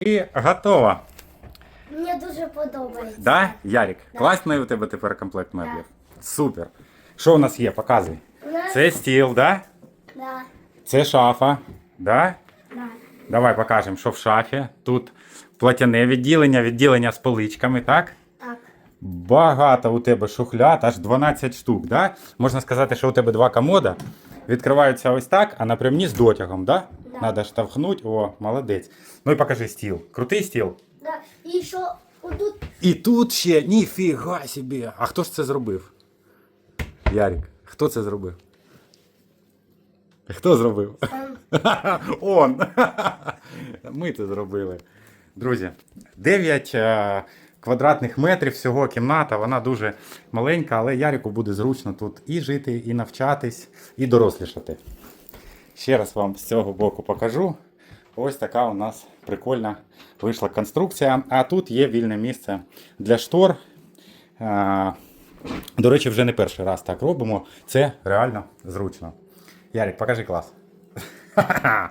І готова. Мені дуже подобається. Да? Ярик, Да. класний у тебе тепер комплект меблів. Супер. Що у нас є? Показуй. Нас- Це стіл, да? Да, Це шафа. Да? да. Давай покажемо, що в шафі. Тут платяне відділення, відділення з поличками, так? Так. Багато у тебе шухляд, аж 12 штук, да? Можна сказати, що у тебе два комода. Відкриваються ось так, а напрямні з дотягом, да? Да. Надо штовхнуть. О, молодець. Ну і покажи стіл. Крутий стіл. Да. І що отут І тут ще ніфіга собі. А хто ж це зробив? Ярик, хто це зробив? Хто зробив? ем, Он. Ми це зробили. Друзі, 9 е, квадратних метрів всього кімната. Вона дуже маленька, але Ярику буде зручно тут і жити, і навчатись, і дорослішати. Ще раз вам з цього боку покажу. Ось така у нас прикольна вийшла конструкція. А тут є вільне місце для штор. До речі, вже не перший раз так робимо. Це реально зручно. Ярик, покажи клас.